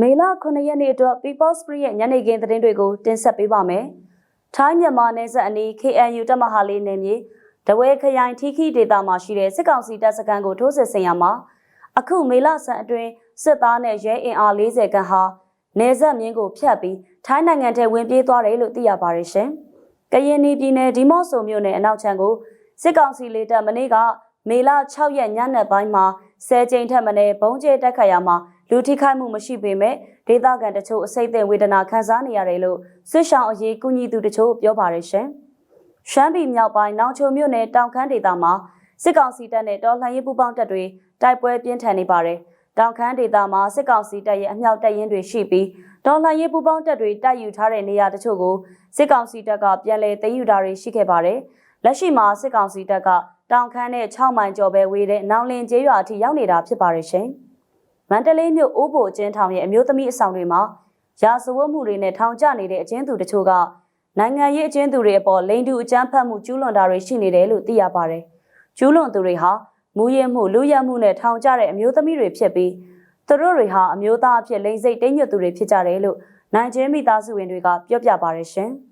မေလ9ရက်နေ့အတွက် People Spring ရဲ့ညနေခင်းသတင်းတွေကိုတင်ဆက်ပေးပါမယ်။ထိုင်းမြန်မာနယ်စပ်အနီး KNU တပ်မဟာလေးနယ်မြေတဝဲခရိုင်ထီခီဒေသမှာရှိတဲ့စစ်ကောင်စီတပ်စခန်းကိုထိုးစစ်ဆင်ရမှာအခုမေလဆန်အတွင်းစစ်သားနဲ့ရဲအင်အား40ခန်းဟာနယ်စပ်မြင်းကိုဖျက်ပြီးထိုင်းနိုင်ငံထဲဝင်ပြေးသွားတယ်လို့သိရပါတယ်ရှင်။ကရင်ပြည်နယ်ဒီမော့ဆိုမြို့နယ်အနောက်ခြမ်းကိုစစ်ကောင်စီလေတပ်မနေ့ကမေလ6ရက်ညနေပိုင်းမှာ10ကြိမ်ထက်မနည်းဘုံကျဲတက်ခတ်ရမှာ လူထိခိုက်မှုမရှိပေမဲ့ဒေသခံတချို့အစိတ်အသက်ဝေဒနာခံစားနေရတယ်လို့စစ်ရှောင်းအရေးကူညီသူတချို့ပြောပါတယ်ရှင်။ရှမ်းပြည်မြောက်ပိုင်းနောင်ချိုမြို့နယ်တောင်ခမ်းဒေသမှာစစ်ကောင်စီတပ်နဲ့တော်လှန်ရေးပူးပေါင်းတပ်တွေတိုက်ပွဲပြင်းထန်နေပါတယ်။တောင်ခမ်းဒေသမှာစစ်ကောင်စီတပ်ရဲ့အမြောက်တပ်ရင်းတွေရှိပြီးတော်လှန်ရေးပူးပေါင်းတပ်တွေတိုက်ယူထားတဲ့နေရာတချို့ကိုစစ်ကောင်စီတပ်ကပြန်လည်သိမ်းယူတာတွေရှိခဲ့ပါတယ်။လက်ရှိမှာစစ်ကောင်စီတပ်ကတောင်ခမ်းနဲ့6မိုင်ကျော်ပဲဝေးတဲ့နောင်လင်ကျေးရွာအထိရောက်နေတာဖြစ်ပါတယ်ရှင်။ မန္တလေးမြို့အိုးဘိုအကျဉ်းထောင်ရဲ့အမျိုးသမီးအဆောင်တွေမှာရာဇဝတ်မှုတွေနဲ့ထောင်ကျနေတဲ့အကျဉ်းသူတချို့ကနိုင်ငံရေးအကျဉ်းသူတွေအပေါ်လိန်တူအကြမ်းဖက်မှုကျူးလွန်တာတွေရှိနေတယ်လို့သိရပါတယ်။ကျူးလွန်သူတွေဟာမူရဲမှုလူရဲမှုနဲ့ထောင်ကျတဲ့အမျိုးသမီးတွေဖြစ်ပြီးသူတို့တွေဟာအမျိုးသားအဖြစ်လိန်စိတ်တိမ်ညွတ်သူတွေဖြစ်ကြတယ်လို့နိုင်ကျင်းမိသားစုဝင်တွေကပြောပြပါရရှင်။